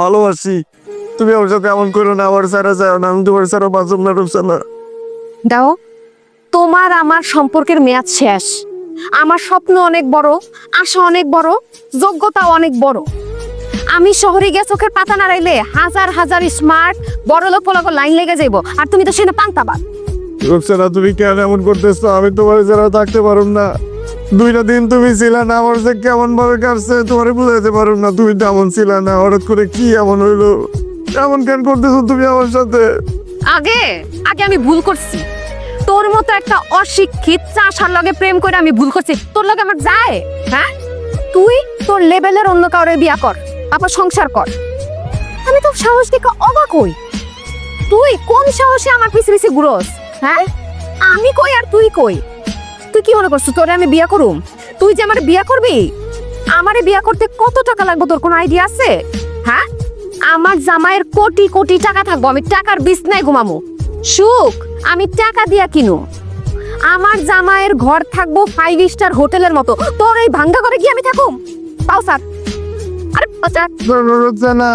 ভালোবাসি। তুমি আমার সাথে এমন করো না আমার সারা যায় না আমি তোমার সারা বাঁচব না রূপসানা দাও তোমার আমার সম্পর্কের মেয়াদ শেষ। আমার স্বপ্ন অনেক বড় আশা অনেক বড় যোগ্যতাও অনেক বড়। আমি শহরে গিয়ে চোখের পাতা নাড়াইলে হাজার হাজার স্মার্ট বড় লোক পোলাকো লাইন লেগে যাইব আর তুমি তো সেটা পান্তাবা রূপসানা তুমি কেন এমন করতেছো? আমি তোমার ছাড়া থাকতে পারুম না। দুইটা দিন তুমি ছিলে না, আমার যে কেমন ভাবে কাটছে, তোমার বুঝাইতে পারুম না তুমি তেমন ছিলে না, হঠাৎ করে কি এমন হইল? এমন কেন করতেছো তুমি আমার সাথে? আগে আগে আমি ভুল করছি। তোর মতো একটা অশিক্ষিত চাষার লগে প্রেম করে আমি ভুল করছি। তোর লগে আমার যায় হ্যাঁ? তুই তোর লেভেলের অন্য কাউরে বিয়া কর, তারপর সংসার কর। আমি তো সাহস দেখে অবাক হই। তুই কোন সাহসে আমার পিছে পিছে ঘুরোস হ্যাঁ? আমি কই আর তুই কই? কি মনে করছ? তোরে আমি বিয়া করুম? তুই যে আমার বিয়া করবি? আমারে বিয়া করতে কত টাকা লাগবে? তোর কোনো আইডিয়া আছে? হ্যাঁ? আমার জামাইয়ের কোটি কোটি টাকা থাকব। আমি টাকার বিছনায় ঘুমামো। সুখ, আমি টাকা দিয়া কিনু। আমার জামাইয়ের ঘর থাকব ফাইভ স্টার হোটেলের মতো। তোর এই ভাঙ্গা করে গিয়ে আমি থাকুম? পাও, স্যার। আরে রূপসানা